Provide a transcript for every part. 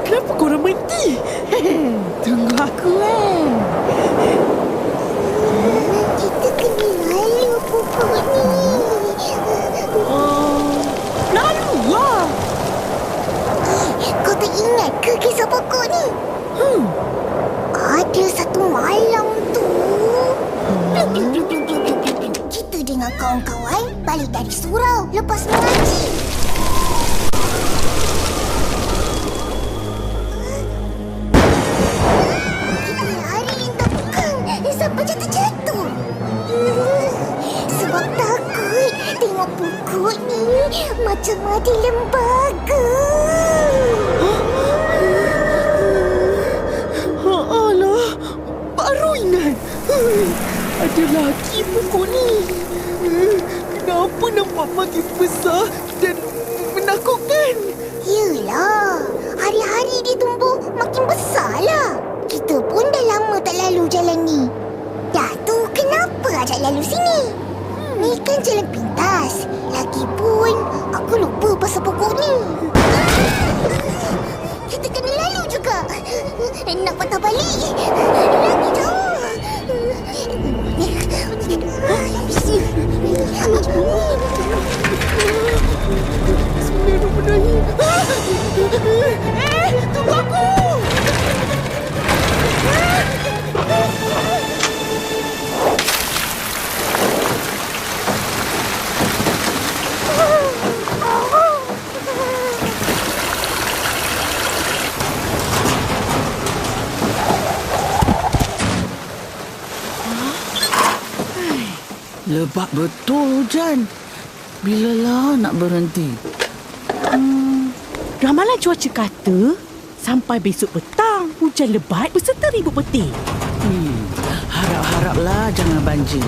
Kenapa korang berhenti? Tunggu aku eh. Kita kena lalu pokok ni. Oh, lalu lah. Kau tak ingat ke kisah pokok? Balik dari surau lepas mengaji. Kita lari lintang sampai jatuh-jatuh. Sebab takut tengok pokok ni macam ada lembaga. Ada lagi pokok ni. Hmm, Kenapa nampak makin besar dan menakutkan? Yelah, hari-hari dia tumbuh makin besar lah. Kita pun dah lama tak lalu jalan ni. Dah tu kenapa ajak lalu sini? Ni kan jalan pintas. Lagipun aku lupa pasal pokok ni. Kita kena lalu juga. Nak patah balik. Lebat betul hujan. Bilalah nak berhenti? Ramalan cuaca kata sampai besok petang hujan lebat beserta ribut peti. Hmm, harap-haraplah jangan banjir.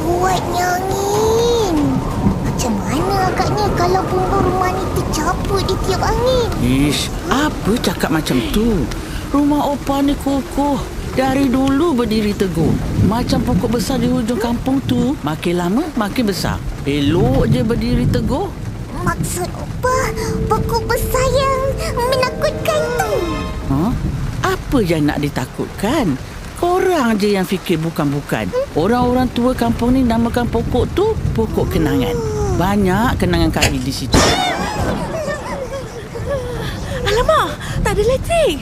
Kuatnya angin. Macam mana agaknya kalau bumbung rumah ni tercaput di tiap angin? Ish, apa cakap macam tu? Rumah opa ni kokoh. Dari dulu berdiri teguh. Macam pokok besar di hujung kampung tu, makin lama makin besar. Elok je berdiri teguh. Maksud apa? Pokok besar yang menakutkan tu. Ha? Apa yang nak ditakutkan? Korang je yang fikir bukan-bukan. Orang-orang tua kampung ni namakan pokok tu pokok kenangan. Banyak kenangan kami di situ. Alamak, tak ada elektrik.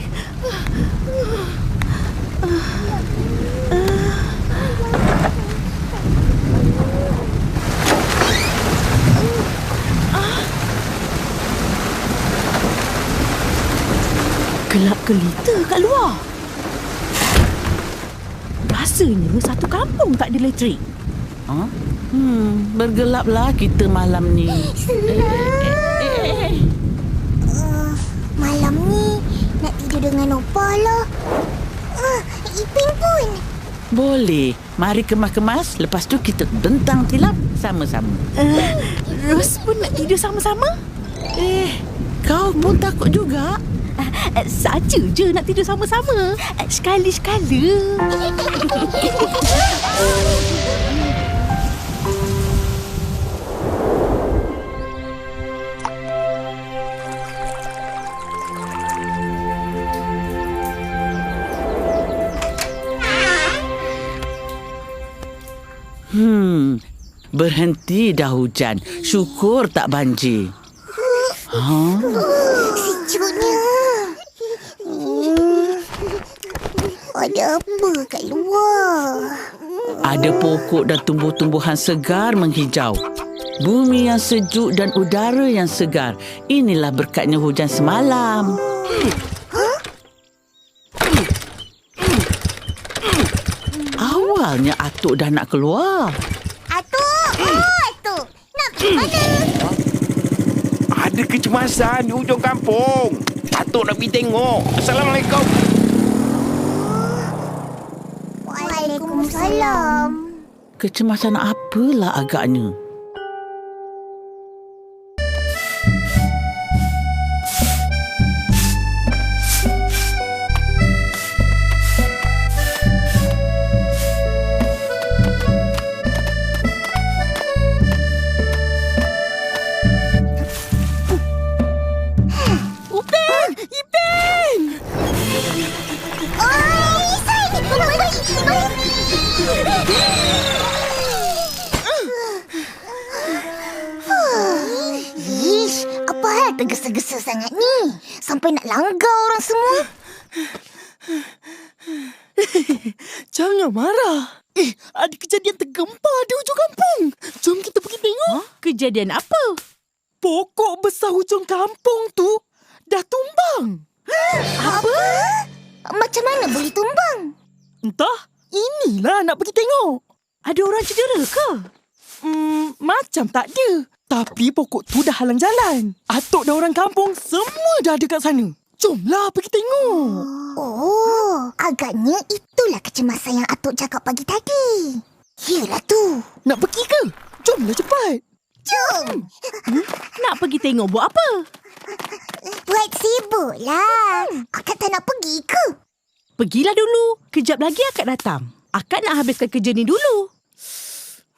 Gelap gelita kat luar. Rasanya satu kampung tak ada elektrik. Ha? Hmm, bergelaplah kita malam ni. Uh, malam ni nak tidur dengan Opa lah. Uh, Ipin pun. Boleh. Mari kemas-kemas. Lepas tu kita bentang tilap sama-sama. Uh, Ros pun nak tidur sama-sama? Eh, kau pun takut juga? Uh, saja je nak tidur sama-sama. Uh, sekali-sekala. berhenti dah hujan. Syukur tak banjir. Ha? Sejuknya. Hmm. Ada apa kat luar? Ada pokok dan tumbuh-tumbuhan segar menghijau. Bumi yang sejuk dan udara yang segar. Inilah berkatnya hujan semalam. Awalnya Atuk dah nak keluar. Ada kecemasan di hujung kampung. Atuk nak pergi tengok. Assalamualaikum. Waalaikumsalam. Kecemasan apalah agaknya? Sangat ni? Sampai nak langgar orang semua. Jangan marah. Eh, ada kejadian tergempar di hujung kampung. Jom kita pergi tengok. Huh? Kejadian apa? Pokok besar hujung kampung tu dah tumbang. Apa? Macam mana boleh tumbang? Entah. Inilah nak pergi tengok. Ada orang cedera ke? Hmm, macam tak ada. Tapi pokok tu dah halang jalan. Atuk dan orang kampung semua dah ada kat sana. Jomlah pergi tengok. Oh, agaknya itulah kecemasan yang Atuk cakap pagi tadi. Yelah tu. Nak pergi ke? Jomlah cepat. Jom. Nak pergi tengok buat apa? Buat sibuk lah. Akak tak nak pergi ke? Pergilah dulu. Kejap lagi akak datang. Akak nak habiskan kerja ni dulu.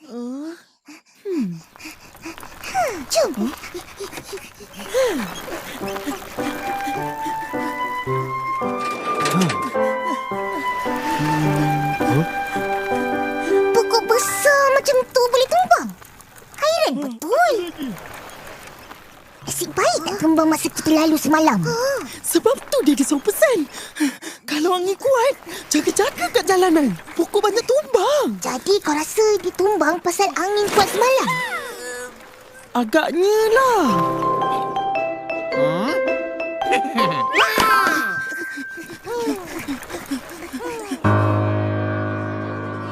Jom. Pokok besar macam tu boleh tumbang. Hairan betul. Nasib baik tak tumbang masa kita lalu semalam. Sebab tu dia ada pesan. Kalau angin kuat, jaga-jaga kat jalanan. Pokok banyak tumbang. Jadi kau rasa dia tumbang pasal angin kuat semalam? Agaknya lah.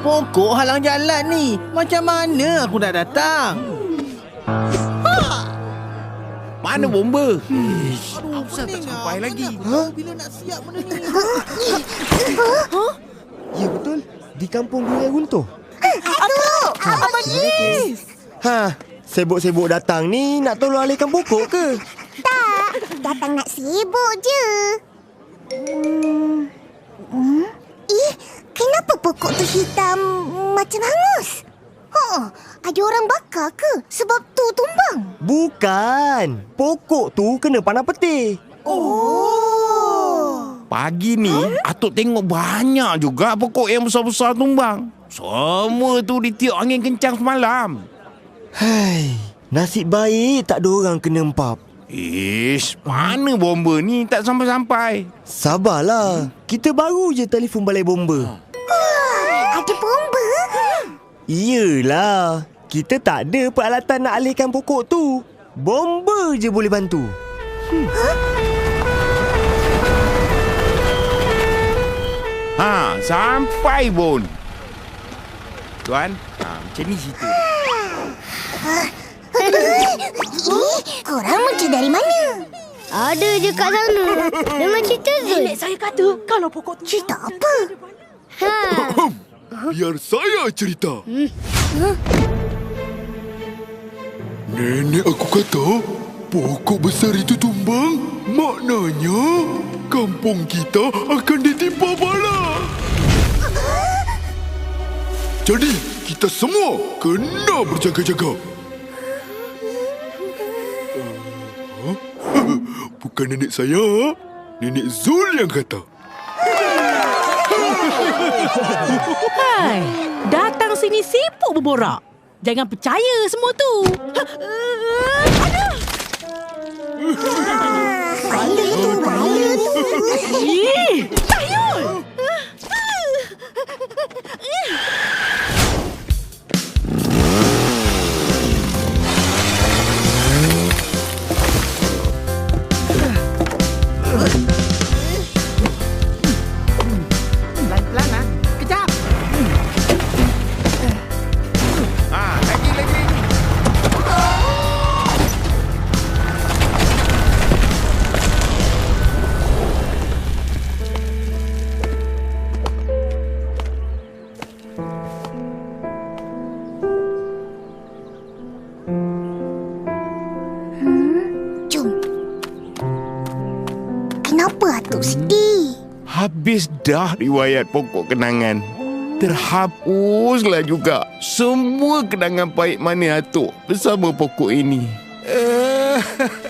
Pokok halang jalan ni. Macam mana aku nak datang? Mana bomba? Aduh, Asal tak sampai lagi? Bila nak siap benda ni? Ya betul. Di kampung Gunung Runtuh. Atuk! Abang Is! Ha, sibuk-sibuk datang ni nak tolong alihkan pokok ke? Tak, datang nak sibuk je. Hmm. Hmm? Eh, kenapa pokok tu hitam macam hangus? Oh, ada orang bakar ke? Sebab tu tumbang. Bukan. Pokok tu kena panah peti. Oh. Pagi ni, Atuk tengok banyak juga pokok yang besar-besar tumbang. Semua tu ditiup angin kencang semalam. Hai, nasib baik tak ada orang kena empap. Ish, mana bomba ni tak sampai-sampai? Sabarlah. Kita baru je telefon balai bomba. Ada bomba? Iyalah. Kita tak ada peralatan nak alihkan pokok tu. Bomba je boleh bantu. Ha, sampai pun. Tuan, ha, macam ni cerita. Korang macam dari mana? Ada je kat sana. Memang cerita Zul. Nenek saya kata kalau pokok tu... Cerita apa? Ha. Biar saya cerita. Nenek aku kata, pokok besar itu tumbang, maknanya kampung kita akan ditimpa bala. Jadi, kita semua kena berjaga-jaga. Uh, Bukan nenek saya, nenek Zul yang kata. Hai, datang sini sibuk berborak. Jangan percaya semua tu. Bahaya tu, bahaya tu. Ih, sedih? Habis dah riwayat pokok kenangan. Terhapuslah juga semua kenangan pahit manis Atuk bersama pokok ini. Eh,